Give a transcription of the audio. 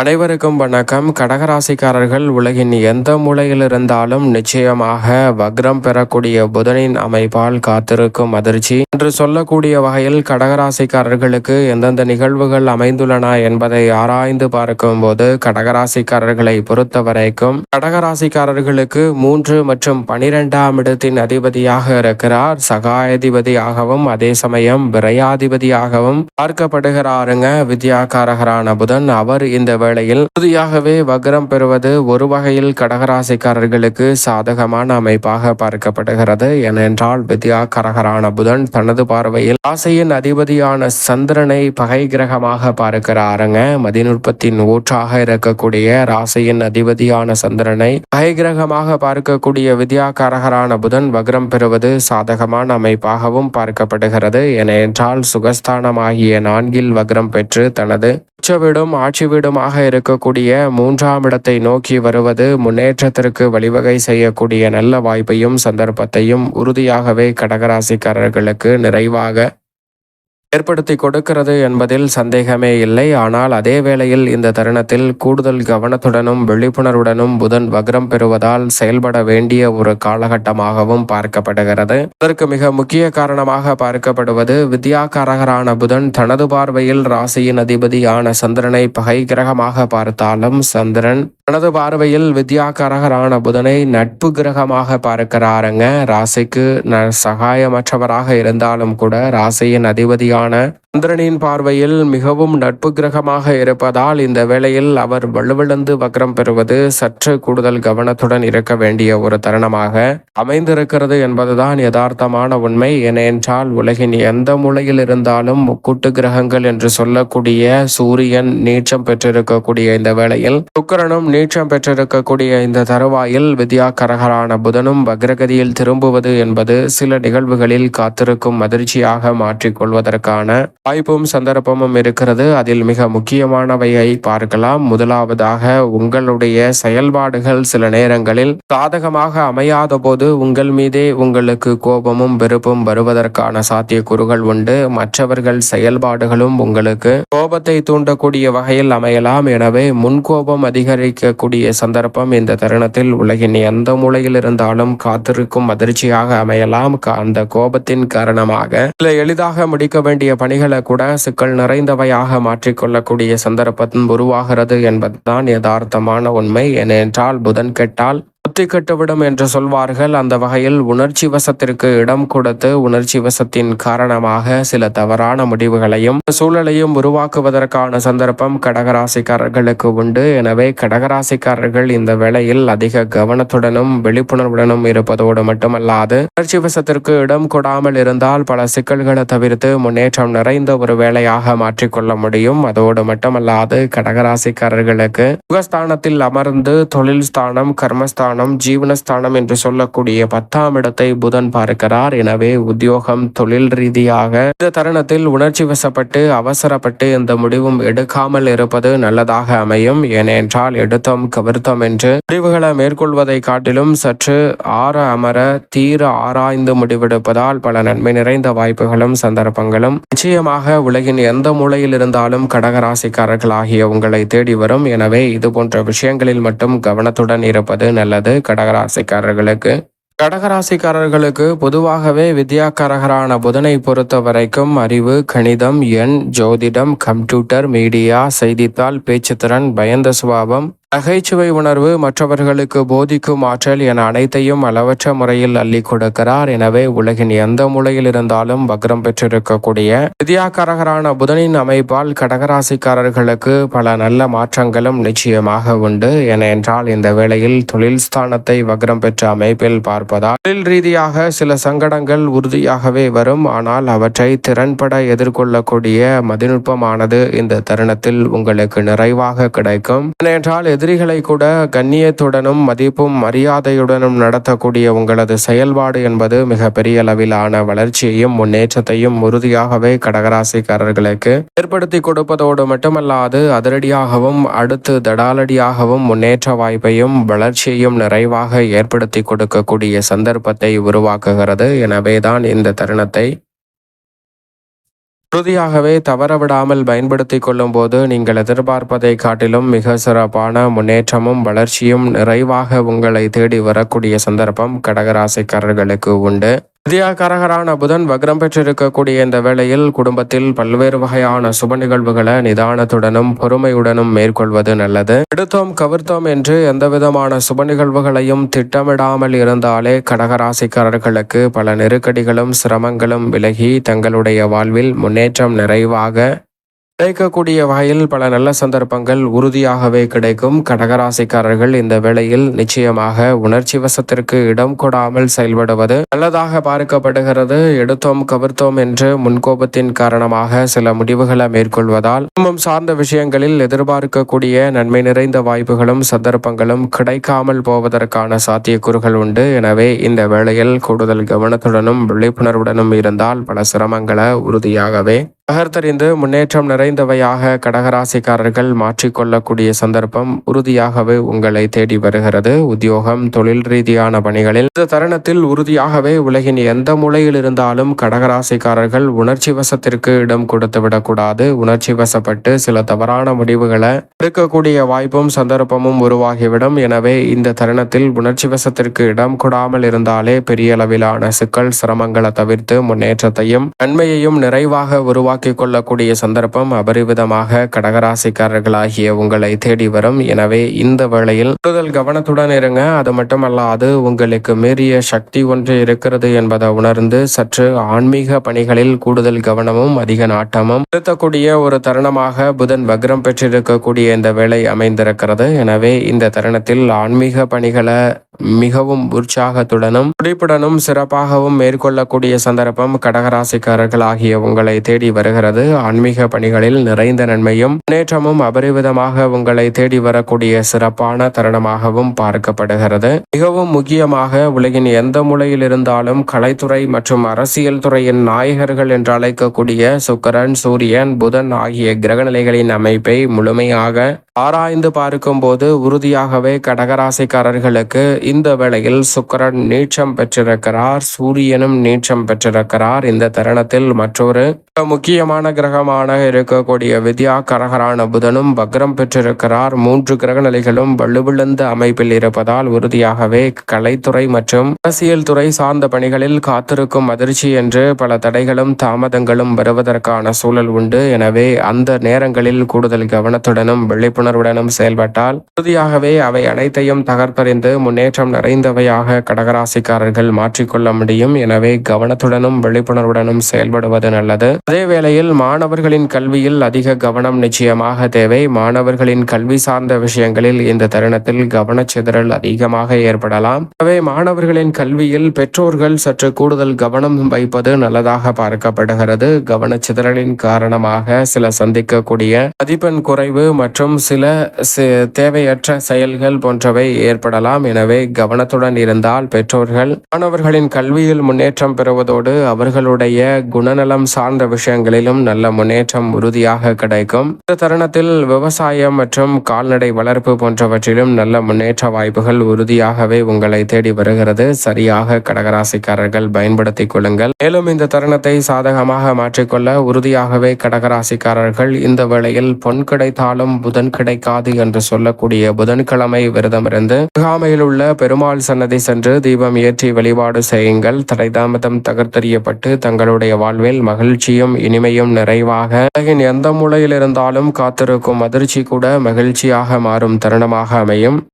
அனைவருக்கும் வணக்கம். கடகராசிக்காரர்கள் உலகின் எந்த மூலையில் இருந்தாலும் நிச்சயமாக வக்ரம் பெறக்கூடிய புதனின் அமைப்பால் காத்திருக்கும் அதிர்ச்சி. என்று சொல்லக்கூடிய வகையில் கடகராசிக்காரர்களுக்கு எந்தெந்த நிகழ்வுகள் அமைந்துள்ளன என்பதை ஆராய்ந்து பார்க்கும்போது கடகராசிக்காரர்களை பொறுத்த வரைக்கும் கடகராசிக்காரர்களுக்கு மூன்று மற்றும் பனிரெண்டாம் இடத்தின் அதிபதியாக இருக்கிறார். சகாயதிபதியாகவும் அதே சமயம் விரையாதிபதியாகவும் பார்க்கப்படுகிறாருங்க. வித்யாகாரகரான புதன் அவர் இந்த வேளையில் உறுதியாகவே வக்ரம் பெறுவது ஒரு வகையில் கடகராசிக்காரர்களுக்கு சாதகமான அமைப்பாக பார்க்கப்படுகிறது. ஏனென்றால் வித்யா கரகரான புதன் தனது பார்வையில் ராசியின் அதிபதியான சந்திரனை பகை கிரகமாக பார்க்கிறாருங்க. மதிநுட்பத்தின் ஊற்றாக இருக்கக்கூடிய ராசியின் அதிபதியான சந்திரனை பகை கிரகமாக பார்க்கக்கூடிய வித்யா கரகரான புதன் வக்ரம் பெறுவது சாதகமான அமைப்பாகவும் பார்க்கப்படுகிறது. ஏனென்றால் சுகஸ்தானமாகிய நான்கில் வக்ரம் பெற்று தனது உச்ச வீடும் ஆட்சி வீடுமாக இருக்கக்கூடிய மூன்றாம் இடத்தை நோக்கி வருவது முன்னேற்றத்திற்கு வழிவகை செய்யக்கூடிய நல்ல வாய்ப்பையும் சந்தர்ப்பத்தையும் உறுதியாகவே கடகராசிக்காரர்களுக்கு நிறைவாக ஏற்படுத்தி கொடுக்கிறது என்பதில் சந்தேகமே இல்லை. ஆனால் அதே வேளையில் இந்த தருணத்தில் கூடுதல் கவனத்துடனும் விழிப்புணர்வுடனும் புதன் வக்ரம் பெறுவதால் செயல்பட வேண்டிய ஒரு காலகட்டமாகவும் பார்க்கப்படுகிறது. அதற்கு மிக முக்கிய காரணமாக பார்க்கப்படுவது வித்யாகாரகரான புதன் தனது பார்வையில் ராசியின் அதிபதியான சந்திரனை பகை கிரகமாக பார்த்தாலும் சந்திரன் தனது பார்வையில் வித்யாகாரகரான புதனை நட்பு கிரகமாக பார்க்கிறாருங்க. ராசிக்கு ந சகாயமற்றவராக இருந்தாலும் கூட ராசியின் அதிபதியான காண சந்திரனின் பார்வையில் மிகவும் நட்பு கிரகமாக இருப்பதால் இந்த வேளையில் அவர் வலுவிழந்து வக்ரம் பெறுவது சற்று கூடுதல் கவனத்துடன் இருக்க வேண்டிய ஒரு தருணமாக அமைந்திருக்கிறது என்பதுதான் யதார்த்தமான உண்மை. ஏனென்றால் உலகின் எந்த மூலையில் இருந்தாலும் முக்கூட்டு கிரகங்கள் என்று சொல்லக்கூடிய சூரியன் நீச்சம் பெற்றிருக்கக்கூடிய இந்த வேளையில் சுக்கரனும் நீச்சம் பெற்றிருக்கக்கூடிய இந்த தருவாயில் வித்யாக்கரகரான புதனும் வக்ரகதியில் திரும்புவது என்பது சில நிகழ்வுகளில் காத்திருக்கும் அதிர்ச்சியாக மாற்றிக்கொள்வதற்கான வாய்ப்பும் சந்தர்ப்பமும் இருக்கிறது. அதில் மிக முக்கியமானவையை பார்க்கலாம். முதலாவதாக உங்களுடைய செயல்பாடுகள் சில நேரங்களில் சாதகமாக அமையாத போது உங்கள் மீதே உங்களுக்கு கோபமும் வெறுப்பும் வருவதற்கான சாத்தியக்கூறுகள் உண்டு. மற்றவர்கள் செயல்பாடுகளும் உங்களுக்கு கோபத்தை தூண்டக்கூடிய வகையில் அமையலாம். எனவே முன்கோபம் அதிகரிக்கக்கூடிய சந்தர்ப்பம் இந்த தருணத்தில் உலகின் எந்த மூலையில் இருந்தாலும் காத்திருக்கும் அதிர்ச்சியாக அமையலாம். அந்த கோபத்தின் காரணமாக சில எளிதாக முடிக்க வேண்டிய பணிகள் கூட சிக்கல் நிறைந்தவையாக மாற்றிக்கொள்ளக்கூடிய சந்தர்ப்பம் உருவாகிறது என்பதுதான் யதார்த்தமான உண்மை. ஏனென்றால் புதன் கெட்டால் புத்தி கெட்டுவிடும் என்று சொல்வார்கள். அந்த வகையில் உணர்ச்சி வசத்திற்கு இடம் கொடுத்து உணர்ச்சி வசத்தின் காரணமாக சில தவறான முடிவுகளையும் சூழலையும் உருவாக்குவதற்கான சந்தர்ப்பம் கடகராசிக்காரர்களுக்கு உண்டு. எனவே கடகராசிக்காரர்கள் இந்த வேளையில் அதிக கவனத்துடனும் விழிப்புணர்வுடனும் இருப்பதோடு மட்டுமல்லாது உணர்ச்சி வசத்திற்கு இடம் கொடாமல் இருந்தால் பல சிக்கல்களை தவிர்த்து முன்னேற்றம் நிறைந்த ஒரு வேலையாக மாற்றிக்கொள்ள முடியும். அதோடு மட்டுமல்லாது கடகராசிக்காரர்களுக்கு சுகஸ்தானத்தில் அமர்ந்து தொழில் ஸ்தானம் கர்மஸ்தானம் ஜீவனஸ்தானம் என்று சொல்லக்கூடிய பத்தாம் இடத்தை புதன் பார்க்கிறார். எனவே உத்தியோகம் தொழில் ரீதியாக இந்த தருணத்தில் உணர்ச்சி வசப்பட்டு அவசரப்பட்டு எந்த முடிவும் எடுக்காமல் இருப்பது நல்லதாக அமையும். ஏனென்றால் எடுத்தோம் கவிர்த்தோம் என்று முடிவுகளை மேற்கொள்வதை காட்டிலும் சற்று ஆற அமர தீர ஆராய்ந்து முடிவெடுப்பதால் பல நன்மை நிறைந்த வாய்ப்புகளும் சந்தர்ப்பங்களும் நிச்சயமாக உலகின் எந்த மூலையில் இருந்தாலும் கடகராசிக்காரர்கள் ஆகிய உங்களை தேடி வரும். எனவே இது போன்ற விஷயங்களில் மட்டும் கவனத்துடன் இருப்பது நல்லது. கடகராசிக்காரர்களுக்கு. கடகராசிக்காரர்களுக்கு பொதுவாகவே வித்யாக்காரகரான புதனை பொறுத்த வரைக்கும் அறிவு கணிதம் எண் ஜோதிடம் கம்ப்யூட்டர் மீடியா செய்தித்தாள் பேச்சுத்திறன் பயந்த சுபாவம் நகைச்சுவை உணர்வு மற்றவர்களுக்கு போதிக்கும் ஆற்றல் என அனைத்தையும் அளவற்ற முறையில் அள்ளி கொடுக்கிறார். எனவே உலகின் எந்த மூலையில் இருந்தாலும் வக்ரம் பெற்றிருக்கக்கூடிய வித்யாக்காரகரான புதனின் அமைப்பால் கடகராசிக்காரர்களுக்கு பல நல்ல மாற்றங்களும் நிச்சயமாக உண்டு. என என்றால் இந்த வேளையில் தொழில் ஸ்தானத்தை வக்ரம் பெற்ற அமைப்பில் பார்ப்பதால் தொழில் ரீதியாக சில சங்கடங்கள் உறுதியாகவே வரும். ஆனால் அவற்றை திறன்பட எதிர்கொள்ளக்கூடிய மதிநுட்பமானது இந்த தருணத்தில் உங்களுக்கு நிறைவாக கிடைக்கும். ஏனென்றால் எதிரிகளை கூட கண்ணியத்துடனும் மதிப்பும் மரியாதையுடனும் நடத்தக்கூடிய உங்களது செயல்பாடு என்பது மிக பெரிய அளவிலான வளர்ச்சியையும் முன்னேற்றத்தையும் உறுதியாகவே கடகராசிக்காரர்களுக்கு ஏற்படுத்தி கொடுப்பதோடு மட்டுமல்லாது அதிரடியாகவும் அடுத்து தடாலடியாகவும் முன்னேற்ற வாய்ப்பையும் வளர்ச்சியையும் நிறைவாக ஏற்படுத்தி கொடுக்கக்கூடிய சந்தர்ப்பத்தை உருவாக்குகிறது. எனவேதான் இந்த தருணத்தை உறுதியாகவே தவறவிடாமல் பயன்படுத்தி கொள்ளும் போது நீங்கள் எதிர்பார்ப்பதை காட்டிலும் மிக சிறப்பான முன்னேற்றமும் வளர்ச்சியும் நிறைவாக உங்களை தேடி வரக்கூடிய சந்தர்ப்பம் கடகராசிக்காரர்களுக்கு உண்டு. வித்யாகாரகரான புதன் வக்ரம் பெற்றிருக்கக்கூடிய இந்த வேளையில் குடும்பத்தில் பல்வேறு வகையான சுப நிகழ்வுகளை நிதானத்துடனும் பொறுமையுடனும் மேற்கொள்வது நல்லது. எடுத்தோம் கவிர்த்தோம் என்று எந்த விதமான சுப நிகழ்வுகளையும் திட்டமிடாமல் இருந்தாலே கடகராசிக்காரர்களுக்கு பல நெருக்கடிகளும் சிரமங்களும் விலகி தங்களுடைய வாழ்வில் முன்னேற்றம் நிறைவாக கிடைக்கக்கூடிய வகையில் பல நல்ல சந்தர்ப்பங்கள் உறுதியாகவே கிடைக்கும். கடகராசிக்காரர்கள் இந்த வேளையில் நிச்சயமாக உணர்ச்சி வசத்திற்கு இடம் கொடாமல் செயல்படுவது நல்லதாக பார்க்கப்படுகிறது. எடுத்தோம் கவிர்த்தோம் என்று முன்கோபத்தின் காரணமாக சில முடிவுகளை மேற்கொள்வதால் குடும்பம் சார்ந்த விஷயங்களில் எதிர்பார்க்கக்கூடிய நன்மை நிறைந்த வாய்ப்புகளும் சந்தர்ப்பங்களும் கிடைக்காமல் போவதற்கான சாத்தியக்கூறுகள் உண்டு. எனவே இந்த வேளையில் கூடுதல் கவனத்துடனும் விழிப்புணர்வுடனும் இருந்தால் பல சிரமங்களை உறுதியாகவே நகர்த்தறிந்து முன்னேற்றம் நிறைந்தவையாக கடகராசிக்காரர்கள் மாற்றிக்கொள்ளக்கூடிய சந்தர்ப்பம் உறுதியாகவே உங்களை தேடி வருகிறது. உத்தியோகம் தொழில் ரீதியான பணிகளில் இந்த தருணத்தில் உறுதியாகவே உலகின் எந்த மூலையில் இருந்தாலும் கடகராசிக்காரர்கள் உணர்ச்சி வசத்திற்கு இடம் கொடுத்து விடக்கூடாது. உணர்ச்சி வசப்பட்டு சில தவறான முடிவுகளை எடுக்கக்கூடிய வாய்ப்பும் சந்தர்ப்பமும் உருவாகிவிடும். எனவே இந்த தருணத்தில் உணர்ச்சி வசத்திற்கு இடம் கொடாமல் இருந்தாலே பெரிய அளவிலான சிக்கல் சிரமங்களை தவிர்த்து முன்னேற்றத்தையும் நன்மையையும் நிறைவாக உருவாக்கி கொள்ளக்கூடிய சந்தர்ப்பம் அபரிவிதமாக கடகராசிக்காரர்களாகிய உங்களை தேடி வரும். எனவே இந்த வேளையில் கூடுதல் கவனத்துடன் இருங்க. அது மட்டுமல்லாது உங்களுக்கு மீறிய சக்தி ஒன்று இருக்கிறது என்பதை உணர்ந்து சற்று ஆன்மீக பணிகளில் கூடுதல் கவனமும் அதிக நாட்டமும் செலுத்தக்கூடிய ஒரு தருணமாக புதன் வக்ரம் பெற்றிருக்கக்கூடிய இந்த வேலை அமைந்திருக்கிறது. எனவே இந்த தருணத்தில் ஆன்மீக பணிகளை மிகவும் உற்சாகத்துடனும் துடிப்புடனும் சிறப்பாகவும் மேற்கொள்ளக்கூடிய சந்தர்ப்பம் கடகராசிக்காரர்கள் ஆகிய உங்களை தேடி வருகிறது. ஆன்மீக பணிகளில் நிறைந்த நன்மையும் முன்னேற்றமும் அபரிவிதமாக உங்களை தேடி வரக்கூடிய சிறப்பான தருணமாகவும் பார்க்கப்படுகிறது. மிகவும் முக்கியமாக உலகின் எந்த மூலையில் இருந்தாலும் கலைத்துறை மற்றும் அரசியல் துறையின் நாயகர்கள் என்று அழைக்கக்கூடிய சுக்கரன் சூரியன் புதன் ஆகிய கிரகநிலைகளின் அமைப்பை முழுமையாக ஆராய்ந்து பார்க்கும்போது உறுதியாகவே கடகராசிக்காரர்களுக்கு இந்த வேளையில் சுக்கரன் நீச்சம் பெற்றிருக்கிறார் சூரியனும் நீச்சம் பெற்றிருக்கிறார். இந்த தருணத்தில் மற்றொரு முக்கியமான கிரகமாக இருக்கக்கூடிய வித்யா கரகரான புதனும் பக்ரம் பெற்றிருக்கிறார். மூன்று கிரக நிலைகளும் வலுவிழந்த அமைப்பில் இருப்பதால் உறுதியாகவே கலைத்துறை மற்றும் அரசியல் துறை சார்ந்த பணிகளில் காத்திருக்கும் அதிர்ச்சி என்று பல தடைகளும் தாமதங்களும் வருவதற்கான சூழல் உண்டு. எனவே அந்த நேரங்களில் கூடுதல் கவனத்துடனும் விழிப்புணர்வுடனும் செயல்பட்டால் உறுதியாகவே அவை அனைத்தையும் தகர்த்தறிந்து முன்னேற்றம் நிறைந்தவையாக கடகராசிக்காரர்கள் மாற்றிக்கொள்ள முடியும். எனவே கவனத்துடனும் விழிப்புணர்வுடனும் செயல்படுவது நல்லது. அதே வேளையில் மாணவர்களின் கல்வியில் அதிக கவனம் நிச்சயமாக தேவை. மாணவர்களின் கல்வி சார்ந்த விஷயங்களில் இந்த தருணத்தில் கவனச்சிதறல் அதிகமாக ஏற்படலாம். எனவே மாணவர்களின் கல்வியில் பெற்றோர்கள் சற்று கூடுதல் கவனம் வைப்பது நல்லதாக பார்க்கப்படுகிறது. கவனச்சிதறலின் காரணமாக சில சந்திக்கக்கூடிய மதிப்பெண் குறைவு மற்றும் சில தேவையற்ற செயல்கள் போன்றவை ஏற்படலாம். எனவே கவனத்துடன் இருந்தால் பெற்றோர்கள் மாணவர்களின் கல்வியில் முன்னேற்றம் பெறுவதோடு அவர்களுடைய குணநலம் சார்ந்த விஷயங்களிலும் நல்ல முன்னேற்றம் உறுதியாக கிடைக்கும். இந்த தருணத்தில் விவசாயம் மற்றும் கால்நடை வளர்ப்பு போன்றவற்றிலும் நல்ல முன்னேற்ற வாய்ப்புகள் உறுதியாகவே உங்களை தேடி வருகிறது. சரியாக கடகராசிக்காரர்கள் பயன்படுத்திக் கொள்ளுங்கள். மேலும் இந்த தருணத்தை சாதகமாக மாற்றிக்கொள்ள உறுதியாகவே கடகராசிக்காரர்கள் இந்த வேளையில் பொன் கிடைத்தாலும் புதன் கிடைக்காது என்று சொல்லக்கூடிய புதன்கிழமை விரதமிருந்து முகாமையில் உள்ள பெருமாள் சன்னதி சென்று தீபம் ஏற்றி வழிபாடு செய்யுங்கள். தடைதாமதம் தகர்த்தறியப்பட்டு தங்களுடைய வாழ்வில் மகிழ்ச்சியும் இனிமையும் நிறைவாக உலகின் எந்த மூலையில் இருந்தாலும் காத்திருக்கும் அதிர்ச்சி கூட மகிழ்ச்சியாக மாறும் தருணமாக அமையும்.